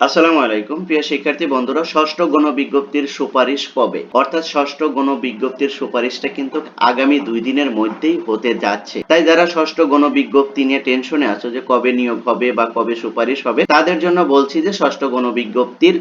আসসালামু আলাইকুম, প্রিয় শিক্ষার্থী বন্ধুরা, ষষ্ঠ গণবিজ্ঞপ্তির সুপারিশ কবে? অর্থাৎ ষষ্ঠ গণবিজ্ঞপ্তির সুপারিশটা কিন্তু আগামী দুই দিনের মধ্যেই হতে যাচ্ছে। তাই যারা ষষ্ঠ গণবিজ্ঞপ্তি নিয়ে টেনশনে আছো যে কবে নিয়োগ হবে বা কবে সুপারিশ হবে, তাদের জন্য বলছি যে ষষ্ঠ গণবিজ্ঞপ্তির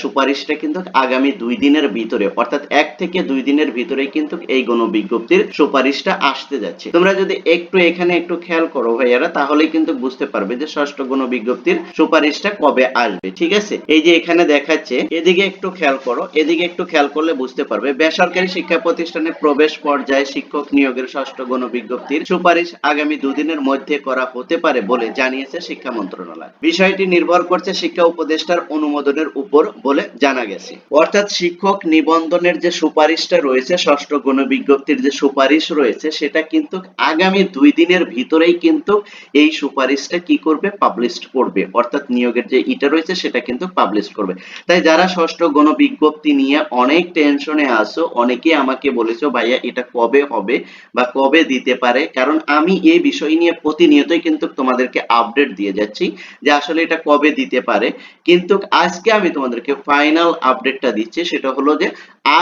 সুপারিশটা কিন্তু আগামী দুই দিনের ভিতরে, অর্থাৎ এক থেকে দুই দিনের ভিতরে কিন্তু এই গণবিজ্ঞপ্তির সুপারিশটা আসতে যাচ্ছে। তোমরা যদি একটু এখানে একটু খেয়াল করো ভাইয়ারা তাহলে কিন্তু বুঝতে পারবে যে ষষ্ঠ গণবিজ্ঞপ্তির সুপারিশটা কবে আসবে। ঠিক আছে? এই যে এখানে দেখাচ্ছে, এদিকে একটু খেয়াল করো, এদিকে একটু খেয়াল করলে বুঝতে পারবে। বেসরকারি শিক্ষা প্রতিষ্ঠানে প্রবেশ পর্যায়ে শিক্ষক নিয়োগের ষষ্ঠ গণবিজ্ঞপ্তির সুপারিশ আগামী দুদিনের মধ্যে করা হতে পারে বলে জানিয়েছে শিক্ষা মন্ত্রণালয়। বিষয়টি নির্ভর করছে শিক্ষা উপদেষ্টার অনুমোদনের উপর বলে জানা গেছে। অর্থাৎ শিক্ষক নিবন্ধনের যে সুপারিশটা রয়েছে, ষষ্ঠ গণবিজ্ঞপ্তির যে সুপারিশ রয়েছে, সেটা কিন্তু আগামী দুই দিনের ভিতরেই কিন্তু এই সুপারিশটা কি করবে পাবলিশ করবে। অর্থাৎ নিয়োগের যে ইটা রয়েছে সেটা কিন্তু পাবলিশ করবে। তাই যারা ষষ্ঠ গণবিজ্ঞপ্তি নিয়ে অনেক টেনশনে আসো অনেকে আমাকে বলেছ, ভাইয়া, এটা কবে হবে বা কবে দিতে পারে? কারণ আমি এই বিষয় নিয়ে প্রতিনিয়তই কিন্তু তোমাদেরকে আপডেট দিয়ে যাচ্ছি যে আসলে এটা কবে দিতে পারে। কিন্তু আজকে আমি তোমাদেরকে ফাইনাল আপডেটটা দিচ্ছি, সেটা হলো যে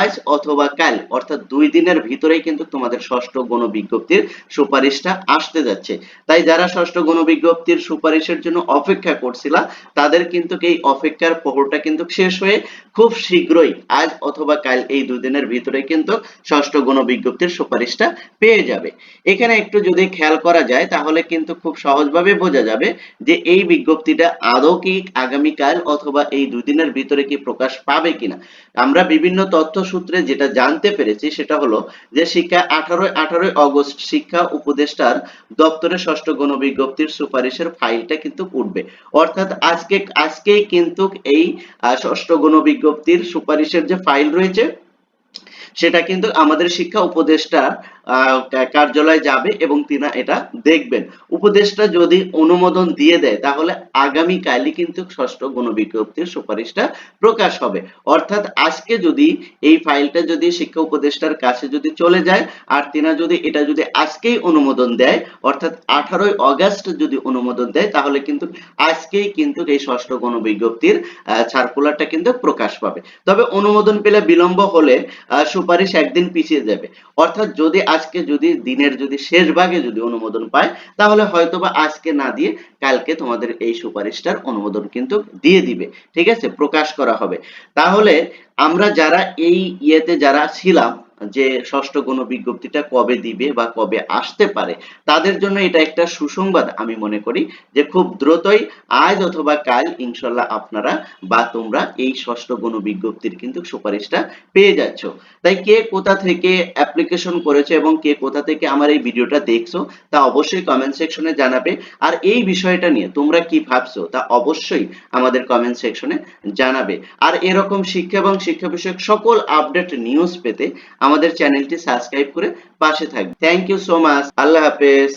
আজ অথবা কাল, অর্থাৎ দুই দিনের ভিতরেই কিন্তু তোমাদের ষষ্ঠ গণবিজ্ঞপ্তির সুপারিশটা আসতে যাচ্ছে। তাই যারা ষষ্ঠ গণবিজ্ঞপ্তির সুপারিশের জন্য অপেক্ষা করছিলা, তাদের কিন্তু এই অপেক্ষার প্রহরটা কিন্তু শেষ হয়ে খুব শীঘ্রই আজ অথবা কাল এই দুই দিনের ভিতরে কিন্তু ষষ্ঠ গণবিজ্ঞপ্তির সুপারিশটা পেয়ে যাবে। এখানে একটু যদি খেয়াল করা যায়, তাহলে কিন্তু খুব সহজভাবে বোঝা যাবে যে এই বিজ্ঞপ্তিটা আদৌ কি আগামীকাল অথবা এই দুই দিনের ভিতরে কি প্রকাশ পাবে কিনা। আমরা বিভিন্ন তথ্য সূত্রে যেটা জানতে পেরেছি সেটা হলো যে শিক্ষা আঠারোই আঠারোই অগস্ট শিক্ষা উপদেষ্টার দপ্তরে ষষ্ঠ গণবিজ্ঞপ্তির সুপারিশের ফাইলটা কিন্তু উঠবে। অর্থাৎ আজকে, আজকেই কিন্তু এই ষষ্ঠ গণবিজ্ঞপ্তির সুপারিশের যে ফাইল রয়েছে, সেটা কিন্তু আমাদের শিক্ষা উপদেষ্টা কার্যালয়ে যাবে এবং তিনি এটা দেখবেন। উপদেষ্টা যদি অনুমোদন দিয়ে দেয়, তাহলে আগামী কালই কিন্তু ষষ্ঠ গণবিজ্ঞপ্তির সুপারিশটা প্রকাশ হবে। অর্থাৎ আজকে যদি এই ফাইলটা যদি শিক্ষা উপদেষ্টার কাছে যদি চলে যায়, আর তিনা যদি, এটা যদি আজকেই অনুমোদন দেয়, অর্থাৎ আঠারোই অগাস্ট যদি অনুমোদন দেয়, তাহলে কিন্তু আজকেই কিন্তু এই ষষ্ঠ গণবিজ্ঞপ্তির সার্কুলারটা কিন্তু প্রকাশ পাবে। তবে অনুমোদন পেলে বিলম্ব হলে সুপারিশ একদিন পিছিয়ে যাবে। অর্থাৎ যদি আজকে যদি, দিনের যদি, শেষ ভাগে যদি অনুমোদন পায়, তাহলে হয়তোবা আজকে না দিয়ে কালকে তোমাদের এই সুপারিশটার অনুমোদন কিন্তু দিয়ে দিবে। ঠিক আছে? প্রকাশ করা হবে। তাহলে আমরা যারা এই ইয়েতে যারা ছিলাম যে ষষ্ঠ গণ বিজ্ঞপ্তিটা কবে দিবে বা কবে আসতে পারে, তাদের জন্য এটা একটা সুসংবাদ আমি মনে করি যে খুব দ্রুতই আজ অথবা কাল ইনশাল্লাহ আপনারা বা তোমরা এই ষষ্ঠ গণ বিজ্ঞপ্তির কিন্তু সুপারিশটা পেয়ে যাচ্ছ। তাই কে কোথা থেকে অ্যাপ্লিকেশন করেছে এবং কে কোথা থেকে আমার এই ভিডিওটা দেখছ তা অবশ্যই কমেন্ট সেকশনে জানাবে। আর এই বিষয়টা নিয়ে তোমরা কি ভাবছ তা অবশ্যই আমাদের কমেন্ট সেকশনে জানাবে। আর এরকম শিক্ষা এবং শিক্ষা বিষয়ক সকল আপডেট নিউজ পেতে আমাদের চ্যানেলটি সাবস্ক্রাইব করে পাশে থাকবে। থ্যাংক ইউ সো মাচ আল্লাহ হাফেজ।